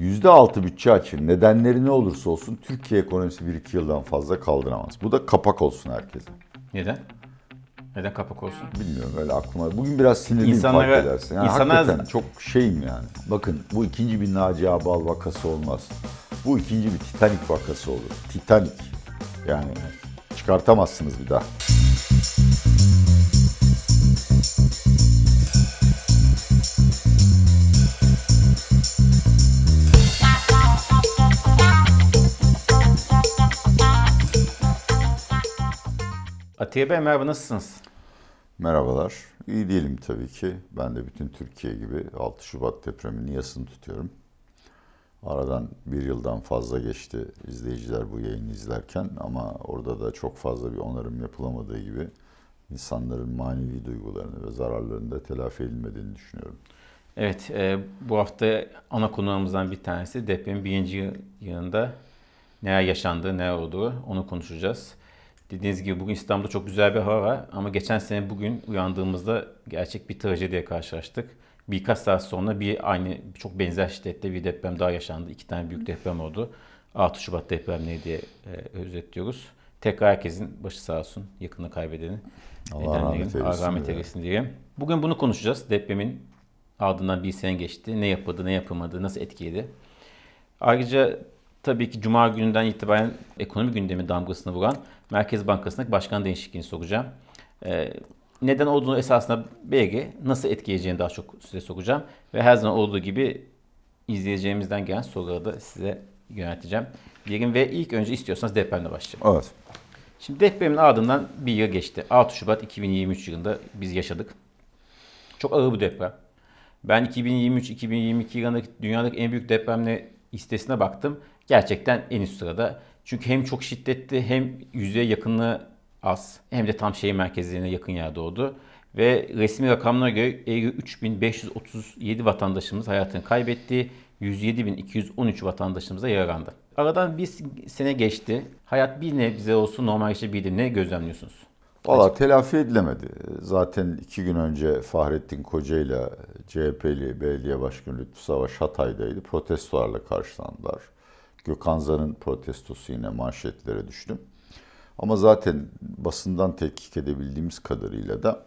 %6 bütçe açığı nedenleri ne olursa olsun Türkiye ekonomisi 1-2 yıldan fazla kaldıramaz. Bu da kapak olsun herkese. Neden? Neden kapak olsun? Bilmiyorum öyle aklıma. Bugün biraz sinirliyim İnsanlara- fark edersin. Yani insanlar- hakikaten çok şeyim yani. Bakın bu ikinci bir Naci Abal vakası olmaz. Bu ikinci bir Titanic vakası olur. Titanic. Yani çıkartamazsınız bir daha. Atiye Bey merhaba nasılsınız? Merhabalar. İyi değilim tabii ki. Ben de bütün Türkiye gibi 6 Şubat depreminin yasını tutuyorum. Aradan bir yıldan fazla geçti izleyiciler bu yayını izlerken ama orada da çok fazla bir onarım yapılamadığı gibi insanların manevi duygularını ve zararlarını da telafi edilmediğini düşünüyorum. Evet e, bu hafta ana konuğumuzdan bir tanesi depremin birinci yılında neler yaşandığı, neler olduğu onu konuşacağız. Dediğiniz gibi bugün İstanbul'da çok güzel bir hava var ama geçen sene bugün uyandığımızda gerçek bir trajediye karşılaştık. Birkaç saat sonra bir aynı çok benzer şiddette bir deprem daha yaşandı. İki tane büyük deprem oldu. 6 Şubat depremleri diye e, özetliyoruz. Tekrar herkesin başı sağ olsun, yakını kaybedeni. Allah rahmet eylesin. Rahmet eylesin diye. Bugün bunu konuşacağız. Depremin ardından bir sene geçti. Ne yapıldı, ne yapılmadı, nasıl etkiledi. Ayrıca tabii ki Cuma gününden itibaren ekonomi gündemi damgasını vuran Merkez Bankası'ndaki başkan değişikliğini soracağım. Ee, neden olduğunu esasında BG nasıl etkileyeceğini daha çok size soracağım. Ve her zaman olduğu gibi izleyeceğimizden gelen soruları da size yönelteceğim. Diyelim ve ilk önce istiyorsanız depremle başlayalım. Evet. Şimdi depremin ardından bir yıl geçti. 6 Şubat 2023 yılında biz yaşadık. Çok ağır bir deprem. Ben 2023-2022 yılındaki dünyadaki en büyük depremle listesine baktım. Gerçekten en üst sırada. Çünkü hem çok şiddetli hem yüzeye yakınlığı az hem de tam şehir merkezlerine yakın yerde oldu. Ve resmi rakamlara göre 3537 vatandaşımız hayatını kaybetti. 107.213 vatandaşımıza yaralandı. Aradan bir sene geçti. Hayat bir nebze olsun normalleşebildi. Ne gözlemliyorsunuz? Valla telafi edilemedi. Zaten iki gün önce Fahrettin Koca ile CHP'li belediye başkanı Lütfü Savaş Hatay'daydı. Protestolarla karşılandılar. Gökhan Zan'ın protestosu yine manşetlere düştü. Ama zaten basından tetkik edebildiğimiz kadarıyla da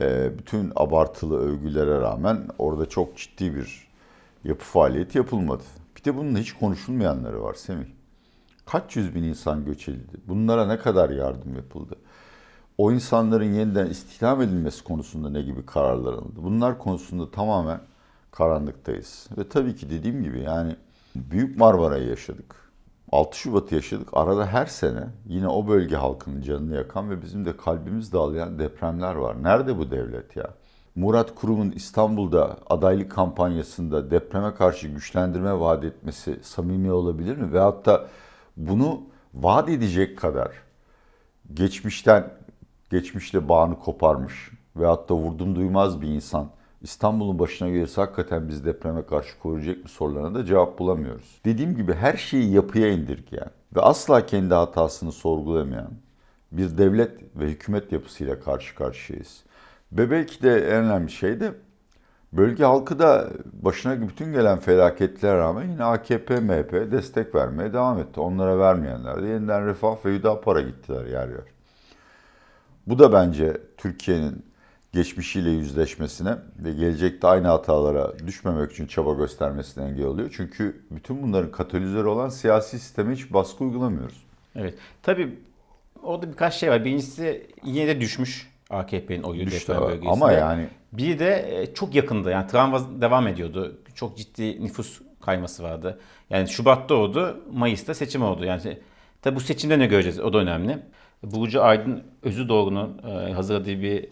e, bütün abartılı övgülere rağmen orada çok ciddi bir yapı faaliyeti yapılmadı. Bir de bunun hiç konuşulmayanları var Semih. Kaç yüz bin insan göç edildi? Bunlara ne kadar yardım yapıldı? o insanların yeniden istihdam edilmesi konusunda ne gibi kararlar alındı? Bunlar konusunda tamamen karanlıktayız. Ve tabii ki dediğim gibi yani Büyük Marmara'yı yaşadık. 6 Şubat'ı yaşadık. Arada her sene yine o bölge halkının canını yakan ve bizim de kalbimiz dağlayan depremler var. Nerede bu devlet ya? Murat Kurum'un İstanbul'da adaylık kampanyasında depreme karşı güçlendirme vaat etmesi samimi olabilir mi? Veyahut da bunu vaat edecek kadar geçmişten geçmişle bağını koparmış ve hatta vurdum duymaz bir insan İstanbul'un başına gelirse hakikaten biz depreme karşı koruyacak mı sorularına da cevap bulamıyoruz. Dediğim gibi her şeyi yapıya indirgeyen ve asla kendi hatasını sorgulamayan bir devlet ve hükümet yapısıyla karşı karşıyayız. Ve belki de en önemli şey de bölge halkı da başına bütün gelen felaketlere rağmen yine AKP, MHP destek vermeye devam etti. Onlara vermeyenler de yeniden Refah ve Hüdapar'a gittiler yer yer. Bu da bence Türkiye'nin geçmişiyle yüzleşmesine ve gelecekte aynı hatalara düşmemek için çaba göstermesine engel oluyor. Çünkü bütün bunların katalizörü olan siyasi sisteme hiç baskı uygulamıyoruz. Evet. Tabii orada birkaç şey var. Birincisi yine de düşmüş AKP'nin oyu Düştü deprem bölgesinde. ama yani Bir de e, çok yakındı. Yani travma devam ediyordu. Çok ciddi nüfus kayması vardı. Yani Şubat'ta oldu, Mayıs'ta seçim oldu. Yani tabii bu seçimde ne göreceğiz? O da önemli. Burcu Aydın Özü Doğru'nun e, hazırladığı bir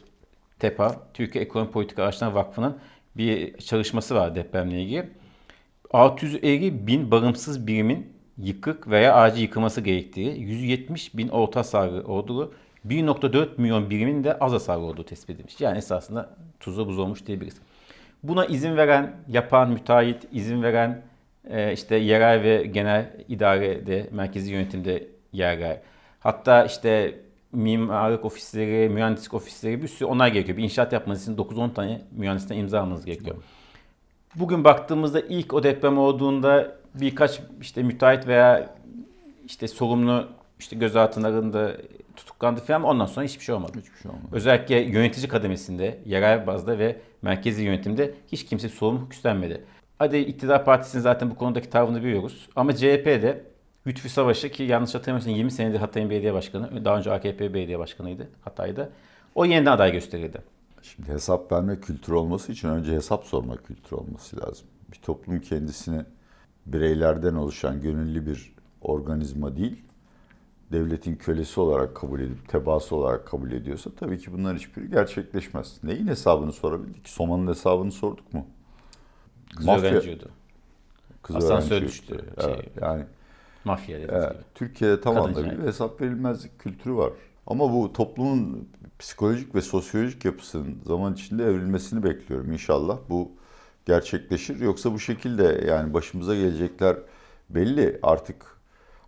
TEPA, Türkiye Ekonomi Politika Araştırma Vakfı'nın bir çalışması var depremle ilgili. 650 bin bağımsız birimin yıkık veya acil yıkılması gerektiği, 170 bin orta hasarlı olduğu, 1.4 milyon birimin de az hasarlı olduğu tespit edilmiş. Yani esasında tuzu buz olmuş diyebiliriz. Buna izin veren, yapan müteahhit, izin veren e, işte yerel ve genel idarede, merkezi yönetimde yerler. Hatta işte mimarlık ofisleri, mühendislik ofisleri bir sürü onlar gerekiyor. Bir inşaat yapmanız için 9-10 tane mühendisten imza almanız gerekiyor. Bugün baktığımızda ilk o deprem olduğunda birkaç işte müteahhit veya işte sorumlu işte gözaltına alındı, tutuklandı falan ondan sonra hiçbir şey olmadı. Hiçbir şey olmadı. Özellikle yönetici kademesinde, yerel bazda ve merkezi yönetimde hiç kimse sorumluluk üstlenmedi. Hadi iktidar partisinin zaten bu konudaki tavrını biliyoruz. Ama CHP'de Lütfü Savaşı ki yanlış hatırlamıyorsam 20 senedir Hatay'ın belediye başkanı, daha önce AKP belediye başkanıydı Hatay'da. O yeniden aday gösterildi. Şimdi hesap verme kültürü olması için önce hesap sorma kültürü olması lazım. Bir toplum kendisini bireylerden oluşan gönüllü bir organizma değil, devletin kölesi olarak kabul edip tebaası olarak kabul ediyorsa tabii ki bunların hiçbiri gerçekleşmez. Neyin hesabını sorabildik? Soma'nın hesabını sorduk mu? Kız Mafya- öğrenciyordu. Kız Asansör öğrenci- düştü. Evet, Şey, yani mafya dediğiniz Evet, gibi. Türkiye'de tam Kadın cinayeti. hesap verilmezlik kültürü var. Ama bu toplumun psikolojik ve sosyolojik yapısının zaman içinde evrilmesini bekliyorum. İnşallah bu gerçekleşir. Yoksa bu şekilde yani başımıza gelecekler belli artık.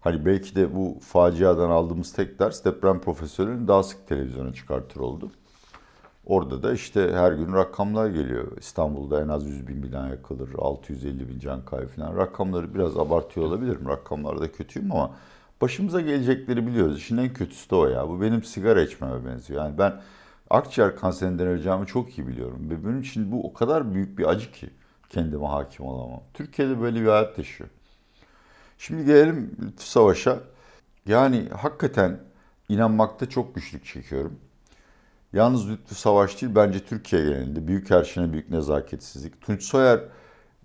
Hani belki de bu faciadan aldığımız tek ders deprem profesörünün daha sık televizyona çıkartır oldu. Orada da işte her gün rakamlar geliyor. İstanbul'da en az 100 bin bina yakılır, 650 bin can kaybı falan. Rakamları biraz abartıyor olabilirim. Rakamlarda kötüyüm ama başımıza gelecekleri biliyoruz. İşin en kötüsü de o ya. Bu benim sigara içmeme benziyor. Yani ben akciğer kanserinden öleceğimi çok iyi biliyorum. Ve benim için bu o kadar büyük bir acı ki kendime hakim olamam. Türkiye'de böyle bir hayat yaşıyor. Şimdi gelelim Lütfü Savaş'a. Yani hakikaten inanmakta çok güçlük çekiyorum. Yalnız Lütfü Savaş değil bence Türkiye genelinde büyük herşine büyük nezaketsizlik. Tunç Soyer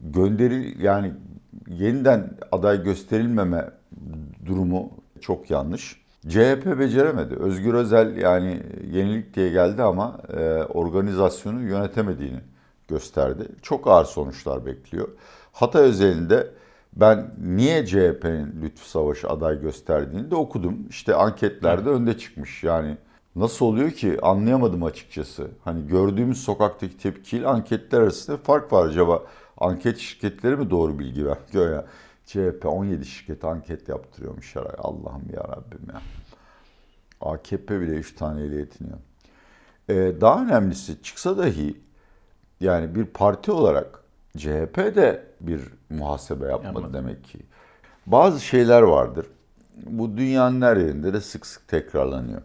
gönderi yani yeniden aday gösterilmeme durumu çok yanlış. CHP beceremedi. Özgür Özel yani yenilik diye geldi ama e, organizasyonu yönetemediğini gösterdi. Çok ağır sonuçlar bekliyor. Hatay özelinde ben niye CHP'nin Lütfü Savaş'ı aday gösterdiğini de okudum. İşte anketlerde önde çıkmış. Yani nasıl oluyor ki anlayamadım açıkçası. Hani gördüğümüz sokaktaki tepkiyle anketler arasında fark var acaba. Anket şirketleri mi doğru bilgi veriyor ya? CHP 17 şirket anket yaptırıyormuş herhalde. Allah'ım ya Rabbim ya. AKP bile 3 taneyle yetiniyor. Ee, daha önemlisi çıksa dahi yani bir parti olarak CHP de bir muhasebe yapmadı Yapmadı. demek ki. Bazı şeyler vardır. Bu dünyanın her yerinde de sık sık tekrarlanıyor.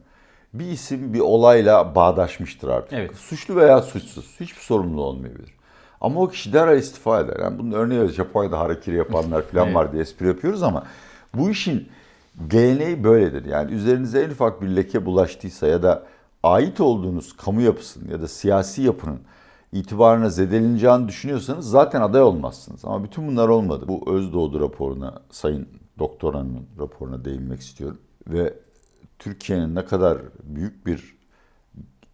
Bir isim bir olayla bağdaşmıştır artık. Evet. Suçlu veya suçsuz. Hiçbir sorumlu olmayabilir. Ama o kişi derhal istifa eder. Yani bunun örneği. Japonya'da harakiri yapanlar falan Evet. var diye espri yapıyoruz ama bu işin geleneği böyledir. Yani üzerinize en ufak bir leke bulaştıysa ya da ait olduğunuz kamu yapısının ya da siyasi yapının itibarına zedeleneceğini düşünüyorsanız zaten aday olmazsınız. Ama bütün bunlar olmadı. Bu Özdoğdu raporuna, Sayın Doktor Hanım'ın raporuna değinmek istiyorum. Ve Türkiye'nin ne kadar büyük bir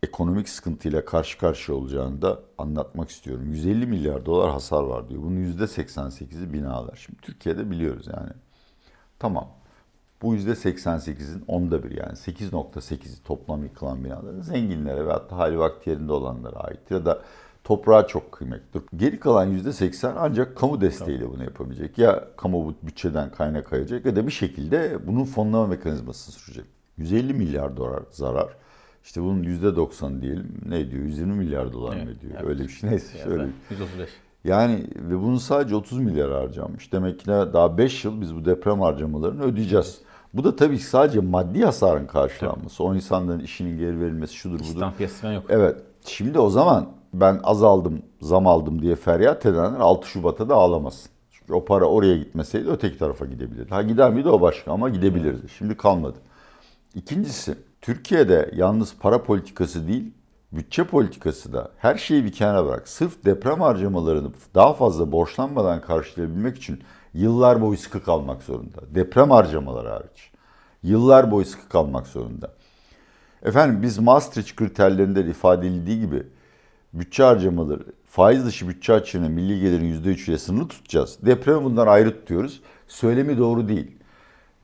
ekonomik sıkıntıyla karşı karşıya olacağını da anlatmak istiyorum. 150 milyar dolar hasar var diyor. Bunun %88'i binalar. Şimdi Türkiye'de biliyoruz yani. Tamam. Bu %88'in onda bir yani 8.8'i toplam yıkılan binaların zenginlere ve hatta hali vakti yerinde olanlara ait ya da toprağa çok kıymetlidir. Geri kalan %80 ancak kamu desteğiyle bunu yapabilecek. Ya kamu bütçeden kaynak ayıracak ya da bir şekilde bunun fonlama mekanizmasını sürecek. 150 milyar dolar zarar. İşte bunun %90 diyelim ne ediyor? 120 milyar dolar mı Evet, ediyor? evet. Öyle bir şey. Neyse şöyle. da 135. Yani ve bunun sadece 30 milyar harcanmış. Demek ki daha 5 yıl biz bu deprem harcamalarını ödeyeceğiz. Bu da tabii sadece maddi hasarın karşılanması. O insanların işinin geri verilmesi şudur budur. İstihdam piyasası falan yok. Evet. Şimdi o zaman ben az aldım, zam aldım diye feryat edenler 6 Şubat'a da ağlamasın. Çünkü o para oraya gitmeseydi öteki tarafa gidebilirdi. Ha gider miydi o başka ama gidebilirdi. Şimdi kalmadı. İkincisi Türkiye'de yalnız para politikası değil, bütçe politikası da her şeyi bir kenara bırak. Sırf deprem harcamalarını daha fazla borçlanmadan karşılayabilmek için yıllar boyu sıkı kalmak zorunda. Deprem harcamaları hariç. Yıllar boyu sıkı kalmak zorunda. Efendim biz Maastricht kriterlerinde de ifade edildiği gibi bütçe harcamaları, faiz dışı bütçe açığını milli gelirin %3 ile sınırlı tutacağız. Depremi bundan ayrı tutuyoruz. Söylemi doğru değil.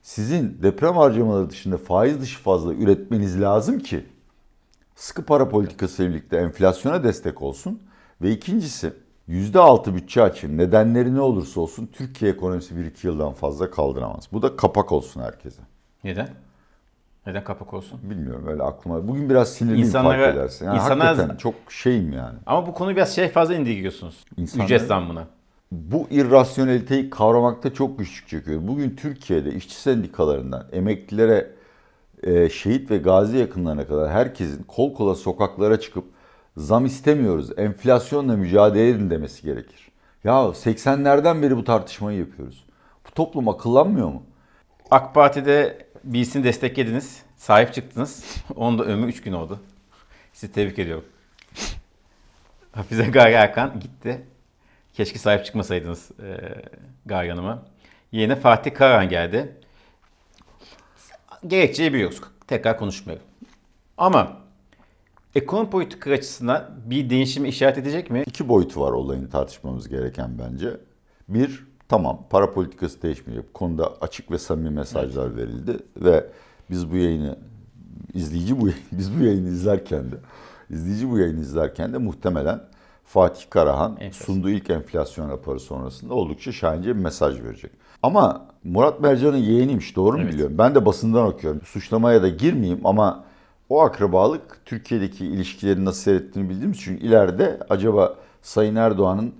Sizin deprem harcamaları dışında faiz dışı fazla üretmeniz lazım ki sıkı para politikası ile birlikte enflasyona destek olsun. Ve ikincisi %6 bütçe açığı nedenleri ne olursa olsun Türkiye ekonomisi 1-2 yıldan fazla kaldıramaz. Bu da kapak olsun herkese. Neden? Neden kapak olsun? Bilmiyorum öyle aklıma. Bugün biraz sinirliyim İnsanlara- fark edersin. Yani insanlar- hakikaten çok şeyim yani. Ama bu konuyu biraz şey fazla indirgiyorsunuz. İnsanlar- Ücret zammına. Bu irrasyoneliteyi kavramakta çok güçlük çekiyor. Bugün Türkiye'de işçi sendikalarından emeklilere, e, şehit ve gazi yakınlarına kadar herkesin kol kola sokaklara çıkıp zam istemiyoruz, enflasyonla mücadele edin demesi gerekir. Ya 80'lerden beri bu tartışmayı yapıyoruz. Bu toplum akıllanmıyor mu? AK Parti'de birisini desteklediniz. Sahip çıktınız. Onun da ömrü 3 gün oldu. Sizi tebrik ediyorum. Hafize Gaye Erkan gitti. Keşke sahip çıkmasaydınız e, Gaye Hanım'a. Yerine Fatih Karahan geldi. Gerekçeyi biliyoruz. Tekrar konuşmuyorum. Ama ekonomi politika açısından bir değişimi işaret edecek mi? İki boyutu var olayın tartışmamız gereken bence. Bir, tamam para politikası değişmeyecek. Bu konuda açık ve samimi mesajlar verildi ve biz bu yayını izleyici bu biz bu yayını izlerken de izleyici bu yayını izlerken de muhtemelen Fatih Karahan Enflasyon. sunduğu ilk enflasyon raporu sonrasında oldukça şahince bir mesaj verecek. Ama Murat Mercan'ın yeğeniymiş doğru mu Evet. biliyorum? Ben de basından okuyorum. Suçlamaya da girmeyeyim ama o akrabalık Türkiye'deki ilişkileri nasıl seyrettiğini bildiğimiz için ileride acaba Sayın Erdoğan'ın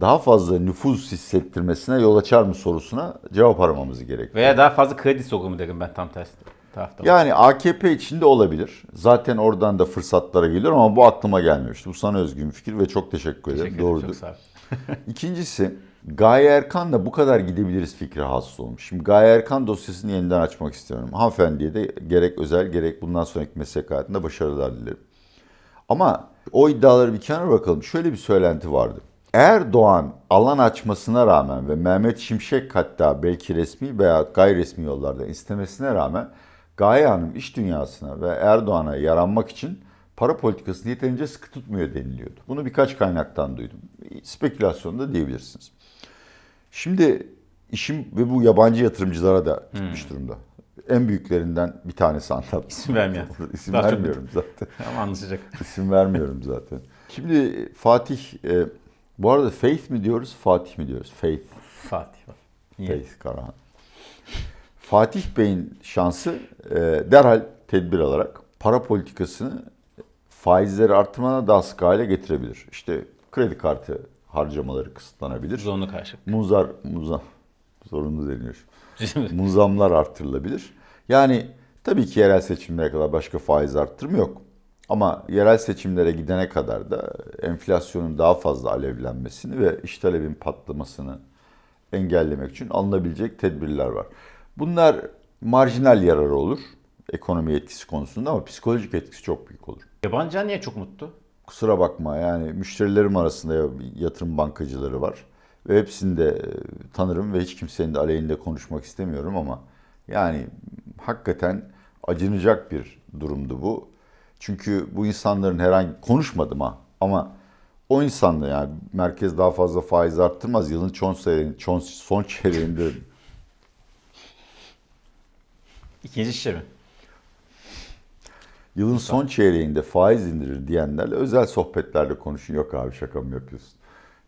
daha fazla nüfuz hissettirmesine yol açar mı sorusuna cevap aramamız gerekiyor. Veya daha fazla kredi sokumu derim ben tam tersi tarafta. Yani AKP içinde olabilir. Zaten oradan da fırsatlara geliyor ama bu aklıma gelmemişti. Bu sana özgün fikir ve çok teşekkür ederim. Teşekkür ederim, Doğrudur. Çok sağ ol. İkincisi Gaye Erkan'la bu kadar gidebiliriz fikri hasıl olmuş. Şimdi Gaye Erkan dosyasını yeniden açmak istiyorum. Hanımefendiye de gerek özel gerek bundan sonraki meslek hayatında başarılar dilerim. Ama o iddiaları bir kenara bırakalım. Şöyle bir söylenti vardı. Erdoğan alan açmasına rağmen ve Mehmet Şimşek hatta belki resmi veya gayri resmi yollardan istemesine rağmen Gaye Hanım iş dünyasına ve Erdoğan'a yaranmak için para politikasını yeterince sıkı tutmuyor deniliyordu. Bunu birkaç kaynaktan duydum. Spekülasyon da diyebilirsiniz. Şimdi işim ve bu yabancı yatırımcılara da gitmiş durumda. En büyüklerinden bir tanesi anlattım. İsim vermeyen. İsim Daha çok- vermiyorum zaten. Ama anlaşacak. İsim vermiyorum zaten. Şimdi Fatih, e, bu arada Faith mi diyoruz, Fatih mi diyoruz? Faith, Fatih? Faith Karahan. Fatih Bey'in şansı e, derhal tedbir alarak para politikasını faizleri artırmana daha sık hale getirebilir. İşte kredi kartı harcamaları kısıtlanabilir. Zorunlu karşı. Muzar, muza, zorunlu deniyor. Muzamlar artırılabilir. Yani tabii ki yerel seçimlere kadar başka faiz arttırımı yok. Ama yerel seçimlere gidene kadar da enflasyonun daha fazla alevlenmesini ve iş talebin patlamasını engellemek için alınabilecek tedbirler var. Bunlar marjinal yararı olur ekonomi etkisi konusunda ama psikolojik etkisi çok büyük olur. Yabancılar niye çok mutlu? Kusura bakma yani müşterilerim arasında ya- yatırım bankacıları var. Ve hepsini de e, tanırım ve hiç kimsenin de aleyhinde konuşmak istemiyorum ama yani hakikaten acınacak bir durumdu bu. Çünkü bu insanların herhangi konuşmadım ha ama o insanla yani merkez daha fazla faiz arttırmaz. Yılın son çeyreğinde, son çeyreğinde İkinci şişe mi? Yılın son çeyreğinde faiz indirir diyenlerle özel sohbetlerle konuşun. Yok abi şaka mı yapıyorsun?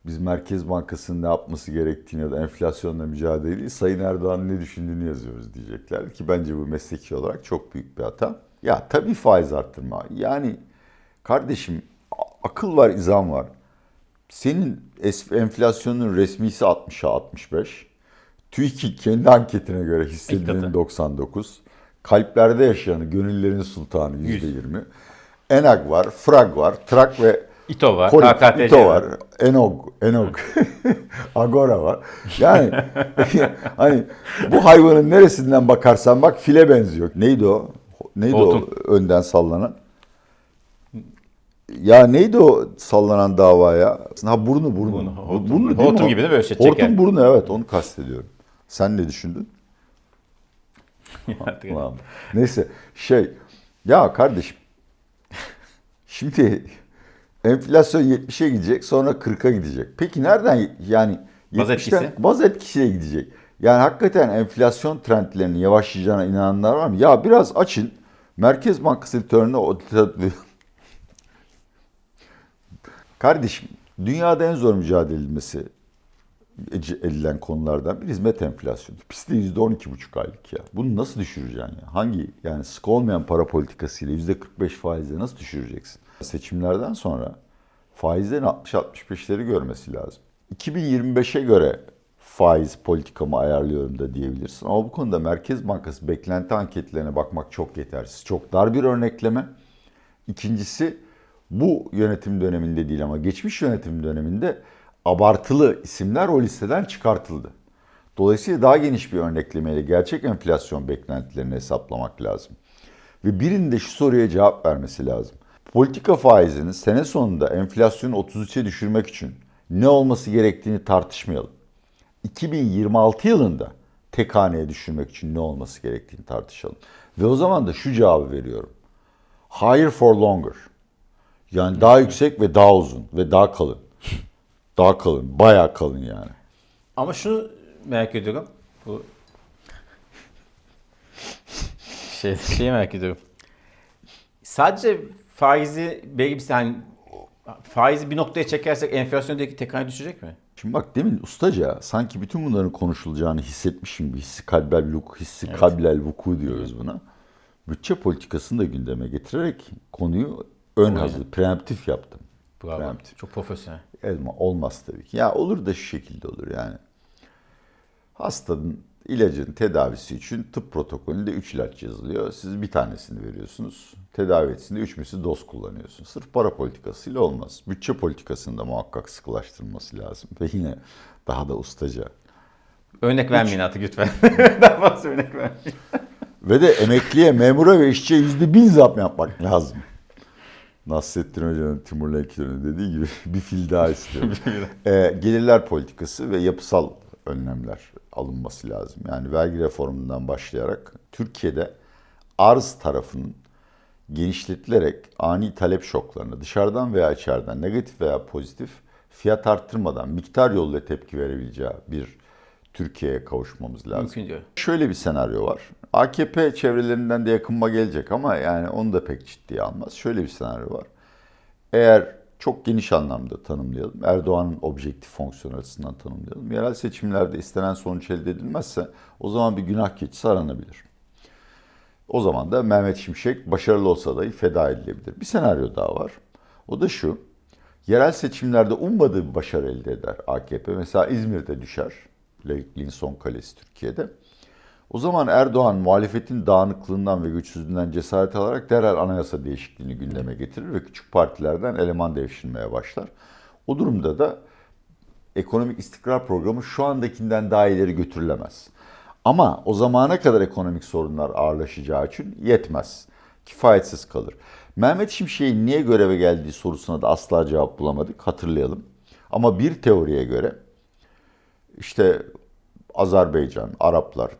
Biz Merkez Bankası'nın ne yapması gerektiğini ya da enflasyonla mücadele değil, Sayın Erdoğan'ın ne düşündüğünü yazıyoruz diyecekler. Ki bence bu mesleki olarak çok büyük bir hata. Ya tabii faiz arttırma. Yani kardeşim akıl var, izan var. Senin enflasyonun resmisi 60'a 65. TÜİK'in kendi anketine göre hissedilenin Hakikaten. 99. Kalplerde yaşayanı, gönüllerin sultanı %20. Enag var, Frag var, Trak ve İTO var. Kolik, KKTC İTO var, Enog, Enog, Agora var. Yani hani bu hayvanın neresinden bakarsan bak file benziyor. Neydi o? Neydi Hortum. o önden sallanan? Ya neydi o sallanan davaya? Ha burnu burnu. Burnu, hortum. burnu değil mi Hortum o? gibi de böyle şey Hortum çeker. burnu evet onu kastediyorum. Sen ne düşündün? Ulan. Neyse şey ya kardeşim şimdi enflasyon 70'e gidecek sonra 40'a gidecek. Peki nereden yani Baz 70'ten etkisi? baz etkisiye gidecek. Yani hakikaten enflasyon trendlerinin yavaşlayacağına inananlar var mı? Ya biraz açın. Merkez Bankası editörüne o Kardeşim dünyada en zor mücadele edilmesi edilen konulardan bir hizmet enflasyonu. Pis de %12,5 aylık ya. Bunu nasıl düşüreceksin ya? Hangi yani sık olmayan para politikasıyla %45 faizle nasıl düşüreceksin? Seçimlerden sonra faizlerin 60-65'leri görmesi lazım. 2025'e göre faiz politikamı ayarlıyorum da diyebilirsin. Ama bu konuda Merkez Bankası beklenti anketlerine bakmak çok yetersiz. Çok dar bir örnekleme. İkincisi bu yönetim döneminde değil ama geçmiş yönetim döneminde abartılı isimler o listeden çıkartıldı. Dolayısıyla daha geniş bir örneklemeyle gerçek enflasyon beklentilerini hesaplamak lazım. Ve birinin de şu soruya cevap vermesi lazım. Politika faizinin sene sonunda enflasyonu 33'e düşürmek için ne olması gerektiğini tartışmayalım. 2026 yılında tek haneye düşürmek için ne olması gerektiğini tartışalım. Ve o zaman da şu cevabı veriyorum. Higher for longer. Yani daha yüksek ve daha uzun ve daha kalın. Daha kalın, bayağı kalın yani. Ama şunu merak ediyorum. Bu şey şeyi merak ediyorum. Sadece faizi belli bir yani faizi bir noktaya çekersek enflasyondaki tek hane düşecek mi? Şimdi bak demin ustaca sanki bütün bunların konuşulacağını hissetmişim gibi hissi kalbel vuku, hissi kalbel vuku diyoruz buna. Bütçe politikasını da gündeme getirerek konuyu ön hazır, preemptif yaptım. Bravo. Preemptif. Çok profesyonel. Elma olmaz tabii ki. Ya olur da şu şekilde olur yani. Hastanın ilacın tedavisi için tıp protokolünde 3 ilaç yazılıyor. Siz bir tanesini veriyorsunuz. Tedavi etsin de 3 misli doz kullanıyorsunuz. Sırf para politikasıyla olmaz. Bütçe politikasında muhakkak sıkılaştırılması lazım. Ve yine daha da ustaca. Örnek vermeyin artık lütfen. Daha fazla örnek vermeyin. Ve de emekliye, memura ve işçiye yüzde bin zam yapmak lazım. Nasrettin Hoca'nın Timur Lenki'nin dediği gibi bir fil daha istiyorum. Ee, gelirler politikası ve yapısal önlemler alınması lazım. Yani vergi reformundan başlayarak Türkiye'de arz tarafının genişletilerek ani talep şoklarına dışarıdan veya içeriden negatif veya pozitif fiyat arttırmadan miktar yoluyla tepki verebileceği bir Türkiye'ye kavuşmamız lazım. Mümkün diyor. Şöyle bir senaryo var. AKP çevrelerinden de yakınma gelecek ama yani onu da pek ciddiye almaz. Şöyle bir senaryo var. Eğer çok geniş anlamda tanımlayalım, Erdoğan'ın objektif fonksiyon açısından tanımlayalım. Yerel seçimlerde istenen sonuç elde edilmezse o zaman bir günah keçisi aranabilir. O zaman da Mehmet Şimşek başarılı olsa dahi feda edilebilir. Bir senaryo daha var. O da şu. Yerel seçimlerde ummadığı bir başarı elde eder AKP. Mesela İzmir'de düşer. Laikliğin son kalesi Türkiye'de. O zaman Erdoğan muhalefetin dağınıklığından ve güçsüzlüğünden cesaret alarak derhal anayasa değişikliğini gündeme getirir ve küçük partilerden eleman devşirmeye başlar. O durumda da ekonomik istikrar programı şu andakinden daha ileri götürülemez. Ama o zamana kadar ekonomik sorunlar ağırlaşacağı için yetmez. Kifayetsiz kalır. Mehmet Şimşek'in niye göreve geldiği sorusuna da asla cevap bulamadık. Hatırlayalım. Ama bir teoriye göre işte Azerbaycan, Araplar,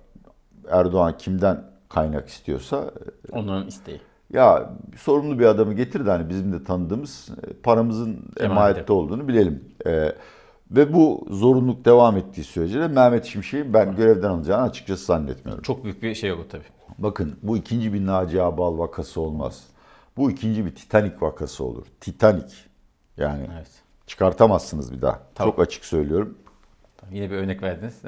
Erdoğan kimden kaynak istiyorsa Onların isteği. ya sorumlu bir adamı getir de hani bizim de tanıdığımız e, paramızın emanette olduğunu bilelim. Ee, ve bu zorunluluk devam ettiği sürece de Mehmet Şimşek'i ben görevden alacağını açıkçası zannetmiyorum. Çok büyük bir şey olur tabii. Bakın bu ikinci bir Naci Abal vakası olmaz. Bu ikinci bir Titanic vakası olur. Titanic. Yani Evet. çıkartamazsınız bir daha. Tamam. Çok açık söylüyorum. Yine bir örnek verdiniz.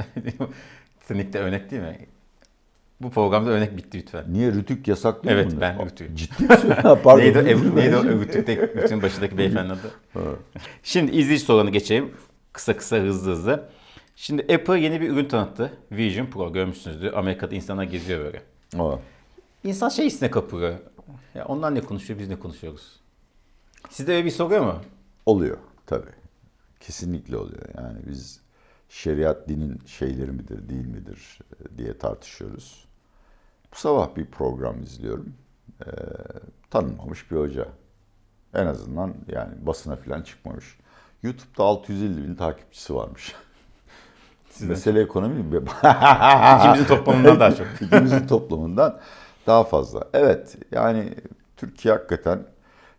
Titanic'te örnek değil mi? Bu programda örnek bitti lütfen. Niye Rütük yasaklıyor Evet bunu? ben Rütük. Ciddi misin? Pardon. neydi, ev, neydi o Rütük'te, Rütük'ün başındaki beyefendi adı? Şimdi izleyici sorularına geçelim. Kısa kısa hızlı hızlı. Şimdi Apple yeni bir ürün tanıttı. Vision Pro görmüşsünüzdür. Amerika'da insanlar geziyor böyle. Aa, İnsan şey hissine kapılıyor. Ya onlar ne konuşuyor biz ne konuşuyoruz. Sizde öyle bir soruyor mu? Oluyor tabii. Kesinlikle oluyor. Yani biz şeriat dinin şeyleri midir değil midir e, diye tartışıyoruz. Bu sabah bir program izliyorum. Ee, tanınmamış bir hoca. En azından yani basına falan çıkmamış. YouTube'da 650 bin takipçisi varmış. Mesele ekonomi mi? İkimizin toplamından daha çok. İkimizin toplamından daha fazla. Evet yani Türkiye hakikaten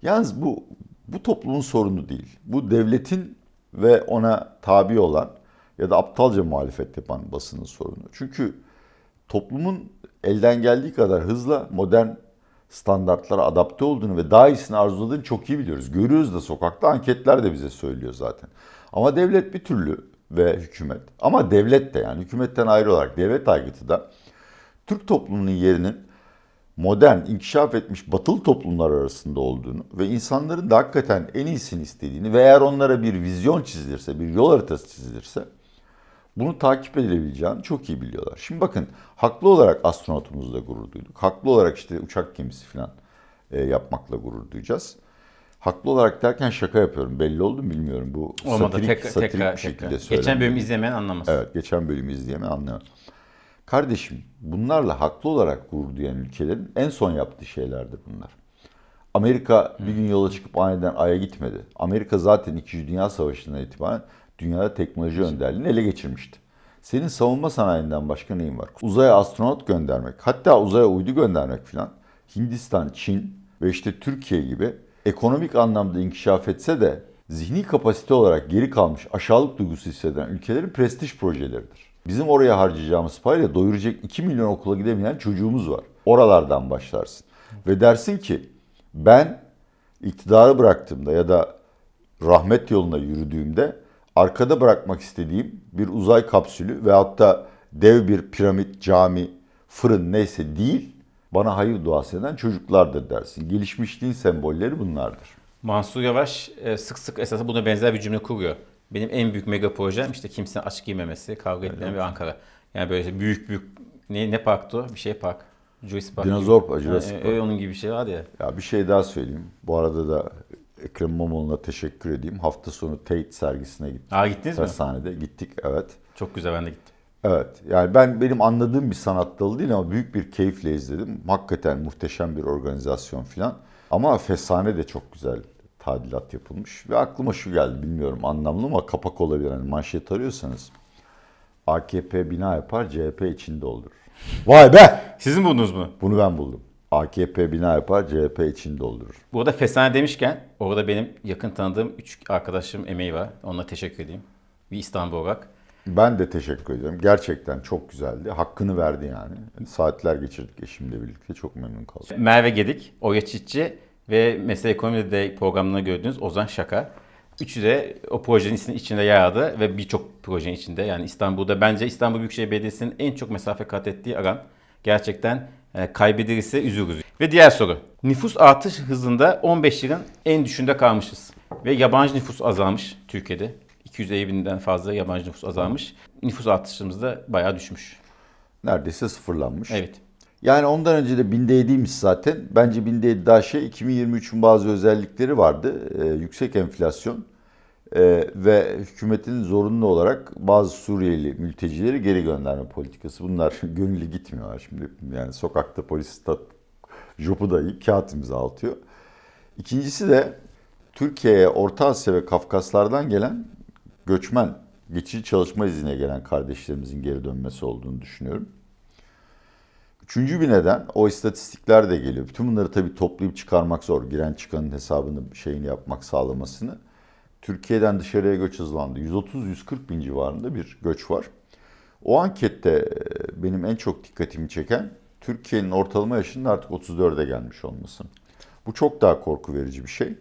yalnız bu bu toplumun sorunu değil. Bu devletin ve ona tabi olan ya da aptalca muhalefet yapan basının sorunu. Çünkü toplumun elden geldiği kadar hızla modern standartlara adapte olduğunu ve daha iyisini arzuladığını çok iyi biliyoruz. Görüyoruz da sokakta anketler de bize söylüyor zaten. Ama devlet bir türlü ve hükümet. Ama devlet de yani hükümetten ayrı olarak devlet aygıtı da Türk toplumunun yerinin modern, inkişaf etmiş batılı toplumlar arasında olduğunu ve insanların da hakikaten en iyisini istediğini ve eğer onlara bir vizyon çizilirse, bir yol haritası çizilirse bunu takip edilebileceğini çok iyi biliyorlar. Şimdi bakın haklı olarak astronotumuzla gurur duyduk. Haklı olarak işte uçak gemisi falan e, yapmakla gurur duyacağız. Haklı olarak derken şaka yapıyorum. Belli oldu mu bilmiyorum. Bu Olmadı. satirik, Tekrar, satirik tekrar, bir şekilde söyleniyor. Geçen bölüm izlemeyen anlamaz. Evet, geçen bölümü izleyemeyen anlayamaz. Kardeşim, bunlarla haklı olarak gurur duyan ülkelerin en son yaptığı şeylerdir bunlar. Amerika bir gün yola çıkıp aniden Ay'a gitmedi. Amerika zaten 2. Dünya Savaşı'ndan itibaren dünyada teknoloji önderliğini ele geçirmişti. Senin savunma sanayinden başka neyin var? Uzaya astronot göndermek, hatta uzaya uydu göndermek filan Hindistan, Çin ve işte Türkiye gibi ekonomik anlamda inkişaf etse de zihni kapasite olarak geri kalmış aşağılık duygusu hisseden ülkelerin prestij projeleridir. Bizim oraya harcayacağımız parayla doyuracak 2 milyon okula gidemeyen çocuğumuz var. Oralardan başlarsın. Ve dersin ki ben iktidarı bıraktığımda ya da rahmet yoluna yürüdüğümde arkada bırakmak istediğim bir uzay kapsülü veyahut da dev bir piramit, cami, fırın neyse değil, bana hayır duası eden çocuklardır dersin. Gelişmişliğin sembolleri bunlardır. Mansur Yavaş e, sık sık esasında buna benzer bir cümle kuruyor. Benim en büyük mega projem işte kimsenin açık giymemesi, kavga etmeyen bir Ankara. Yani böyle büyük büyük ne, ne parktı o? Bir şey park. Jurassic Park. Dinozor gibi. Park, Jurassic Ha, Park. e, onun gibi bir şey vardı ya. Ya bir şey daha söyleyeyim. Bu arada da Ekrem İmamoğlu'na teşekkür edeyim. Hafta sonu Tate sergisine gittik. Aa gittiniz mi? Tersanede gittik evet. Çok güzel ben de gittim. Evet. Yani ben benim anladığım bir sanat dalı değil ama büyük bir keyifle izledim. Hakikaten muhteşem bir organizasyon filan. Ama Fesane de çok güzel tadilat yapılmış. Ve aklıma şu geldi bilmiyorum anlamlı ama kapak olabilir. Yani manşet arıyorsanız AKP bina yapar CHP içinde doldurur. Vay be! Sizin buldunuz mu? Bunu ben buldum. AKP bina yapar CHP içinde doldurur. Bu arada Fesane demişken orada benim yakın tanıdığım 3 arkadaşım emeği var. Onlara teşekkür edeyim. Bir İstanbul olarak. Ben de teşekkür ediyorum. Gerçekten çok güzeldi. Hakkını verdi yani. Saatler geçirdik eşimle birlikte. Çok memnun kaldım. Merve Gedik, Oya Çitçi ve Mesele Ekonomi'de de programlarını gördüğünüz Ozan Şaka. Üçü de o projenin içinde- yer aldı ve birçok projenin içinde. Yani İstanbul'da bence İstanbul Büyükşehir Belediyesi'nin en çok mesafe kat ettiği alan. Gerçekten kaybedilirse üzülürüz. Ve diğer soru. Nüfus artış hızında 15 yılın en düşünde kalmışız. Ve yabancı nüfus azalmış Türkiye'de. 250 binden fazla yabancı nüfus azalmış. Nüfus artışımız da bayağı düşmüş. Neredeyse sıfırlanmış. Evet. Yani ondan önce de binde yediymiş zaten. Bence binde yedi daha şey 2023'ün bazı özellikleri vardı. Ee, yüksek enflasyon ee, ve hükümetin zorunlu olarak bazı Suriyeli mültecileri geri gönderme politikası. Bunlar gönüllü gitmiyorlar şimdi. Yani sokakta polis tat, jopu dayayıp kağıt imzalatıyor. İkincisi de Türkiye'ye Orta Asya ve Kafkaslardan gelen göçmen, geçici çalışma iznine gelen kardeşlerimizin geri dönmesi olduğunu düşünüyorum. Üçüncü bir neden o istatistikler de geliyor. Bütün bunları tabii toplayıp çıkarmak zor. Giren çıkanın hesabını şeyini yapmak sağlamasını. Türkiye'den dışarıya göç hızlandı. 130-140 bin civarında bir göç var. O ankette e, benim en çok dikkatimi çeken Türkiye'nin ortalama yaşının artık 34'e gelmiş olması. Bu çok daha korku verici bir şey.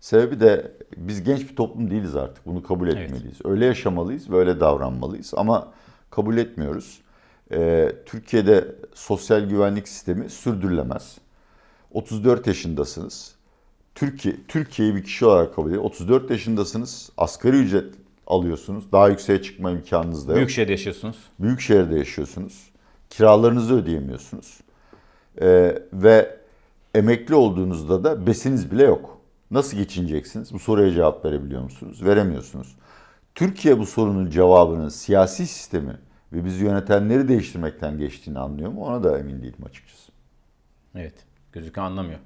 Sebebi de biz genç bir toplum değiliz artık. Bunu kabul Evet. etmeliyiz. Öyle yaşamalıyız ve öyle davranmalıyız. Ama kabul etmiyoruz. Ee, Türkiye'de sosyal güvenlik sistemi sürdürülemez. 34 yaşındasınız. Türkiye Türkiye'yi bir kişi olarak kabul ediyor. 34 yaşındasınız. Asgari ücret alıyorsunuz. Daha yükseğe çıkma imkanınız da yok. Büyük şehirde yaşıyorsunuz. Büyük şehirde yaşıyorsunuz. Kiralarınızı ödeyemiyorsunuz. Ee, ve emekli olduğunuzda da besiniz bile yok. Nasıl geçineceksiniz? Bu soruya cevap verebiliyor musunuz? Veremiyorsunuz. Türkiye bu sorunun cevabının siyasi sistemi ve bizi yönetenleri değiştirmekten geçtiğini anlıyor mu? Ona da emin değilim açıkçası. Evet. Gözüken anlamıyor.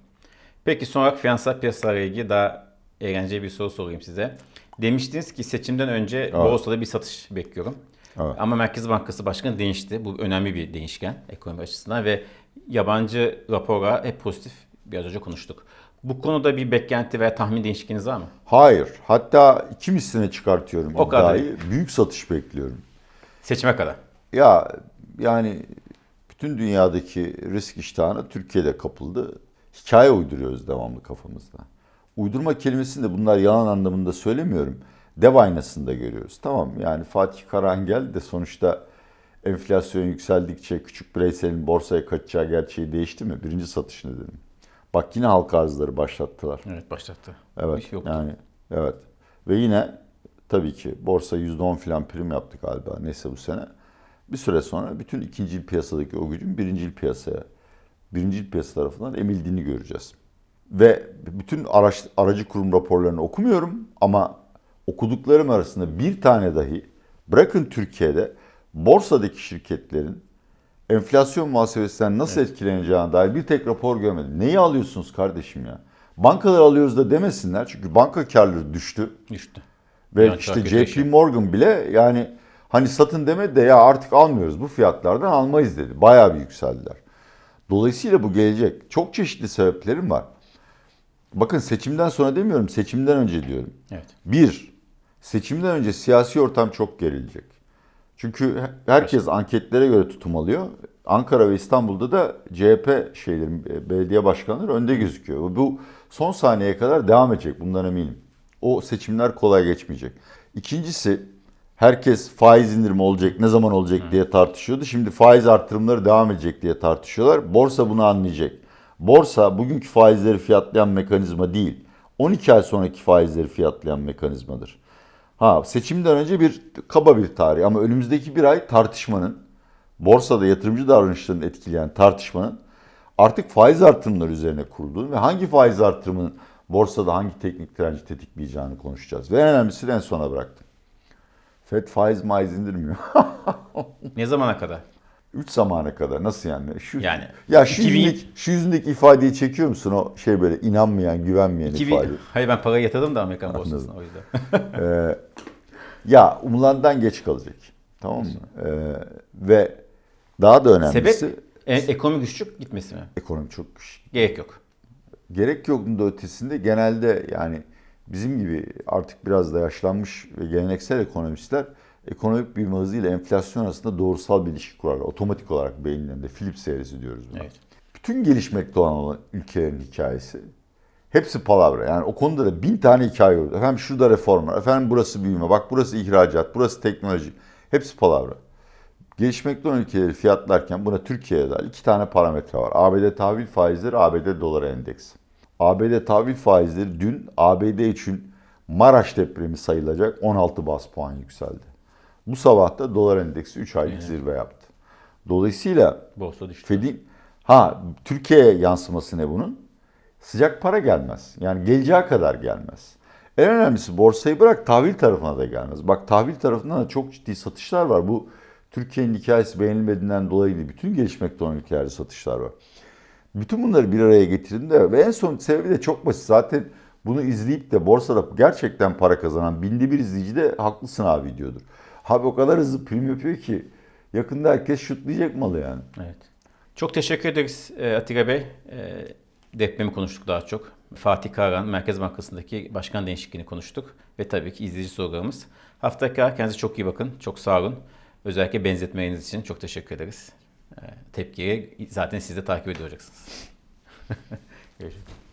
Peki son olarak finansal piyasalarla ilgili daha eğlenceli bir soru sorayım size. Demiştiniz ki seçimden önce borsada bir satış bekliyorum. Evet. Ama Merkez Bankası Başkanı değişti. Bu önemli bir değişken ekonomi açısından ve yabancı rapora hep pozitif biraz önce konuştuk. Bu konuda bir beklenti veya tahmin değişikliğiniz var mı? Hayır. Hatta iki misline çıkartıyorum O kadar. Büyük satış bekliyorum. Seçime kadar. Ya yani bütün dünyadaki risk iştahına Türkiye'de kapıldı. Hikaye uyduruyoruz devamlı kafamızda. Uydurma kelimesini de bunlar yalan anlamında söylemiyorum. dev aynasında görüyoruz. Tamam yani Fatih Karahangel de sonuçta enflasyon yükseldikçe küçük bireyselin borsaya kaçacağı gerçeği değişti mi? Birinci satış nedeni. Bak yine halka arzları başlattılar. Evet başlattı. Evet. Şey yoktu. yani evet. Ve yine tabii ki borsa %10 falan prim yaptı galiba neyse bu sene. Bir süre sonra bütün ikinci piyasadaki o gücün birinci piyasaya, birinci piyasa tarafından emildiğini göreceğiz. Ve bütün araç, aracı kurum raporlarını okumuyorum ama okuduklarım arasında bir tane dahi bırakın Türkiye'de borsadaki şirketlerin enflasyon muhasebesinden nasıl etkileneceğine dair bir tek rapor görmedim. Neyi alıyorsunuz kardeşim ya? Bankalar alıyoruz da demesinler çünkü banka karları düştü. Düştü. Ve Yani işte JP değişiyor. Morgan bile yani hani satın demedi de ya artık almıyoruz bu fiyatlardan almayız dedi. Bayağı bir yükseldiler. Dolayısıyla bu gelecek. Çok çeşitli sebeplerim var. Bakın seçimden sonra demiyorum seçimden önce diyorum. Evet. Bir, seçimden önce siyasi ortam çok gerilecek. Çünkü herkes anketlere göre tutum alıyor. Ankara ve İstanbul'da da CHP şeylerin e, belediye başkanları önde gözüküyor. Bu son saniyeye kadar devam edecek bundan eminim. O seçimler kolay geçmeyecek. İkincisi herkes faiz indirimi olacak ne zaman olacak diye tartışıyordu. Şimdi faiz artırımları devam edecek diye tartışıyorlar. Borsa bunu anlayacak. Borsa bugünkü faizleri fiyatlayan mekanizma değil. 12 ay sonraki faizleri fiyatlayan mekanizmadır. Ha seçimden önce bir kaba bir tarih ama önümüzdeki bir ay tartışmanın borsada yatırımcı davranışlarını etkileyen tartışmanın artık faiz artırımları üzerine kurulduğunu ve hangi faiz artırımının borsada hangi teknik direnci tetikleyeceğini konuşacağız. Ve en önemlisi de en sona bıraktım. FED faiz maiz indirmiyor. Ne zamana kadar? 3 zamana kadar nasıl yani? Şu, Yani ya şu, 2000 yüzündeki, şu yüzündeki ifadeyi çekiyor musun o şey böyle inanmayan, güvenmeyen 2000, ifade? hayır ben parayı yatırdım da Amerikan borsasına o yüzden. Ee, ya umulandan geç kalacak. Tamam mı? Ee, ve daha da önemlisi Sebep e, ekonomi güçlük gitmesi mi? ekonomi çok güç. Gerek yok. Gerek yokluğun da ötesinde genelde yani bizim gibi artık biraz da yaşlanmış ve geleneksel ekonomistler ekonomik büyüme hızıyla enflasyon arasında doğrusal bir ilişki kurarlar. Otomatik olarak beyinlerinde. Philips eğrisi diyoruz buna. Evet. Bütün gelişmekte olan, ülkelerin hikayesi hepsi palavra. Yani o konuda da bin tane hikaye olur. Efendim şurada reform var. Efendim burası büyüme. Bak burası ihracat. Burası teknoloji. Hepsi palavra. Gelişmekte olan ülkeleri fiyatlarken buna Türkiye'ye dair iki tane parametre var. ABD tahvil faizleri, ABD dolar endeksi. ABD tahvil faizleri dün ABD için Maraş depremi sayılacak 16 bas puan yükseldi. Bu sabah da dolar endeksi 3 aylık zirve yaptı. Dolayısıyla Borsa düştü. Fed'in ha Türkiye'ye yansıması ne bunun? Sıcak para gelmez. Yani geleceği kadar gelmez. En önemlisi borsayı bırak tahvil tarafına da gelmez. Bak tahvil tarafından da çok ciddi satışlar var. Bu Türkiye'nin hikayesi beğenilmediğinden dolayı değil. Bütün gelişmekte olan ülkelerde satışlar var. Bütün bunları bir araya getirdiğinde ve en son sebebi de çok basit. Zaten bunu izleyip de borsada gerçekten para kazanan binde bir izleyici de haklısın abi diyordur. Abi o kadar hızlı prim yapıyor ki yakında herkes şutlayacak malı yani. Evet. Çok teşekkür ederiz e, Atilla Bey. E, depremi konuştuk daha çok. Fatih Karahan Merkez Bankası'ndaki başkan değişikliğini konuştuk. Ve tabii ki izleyici sorularımız. Haftaya kadar kendinize çok iyi bakın. Çok sağ olun. Özellikle benzetmeleriniz için çok teşekkür ederiz. Ee, tepkiye zaten siz de takip ediyor olacaksınız. Görüşürüz.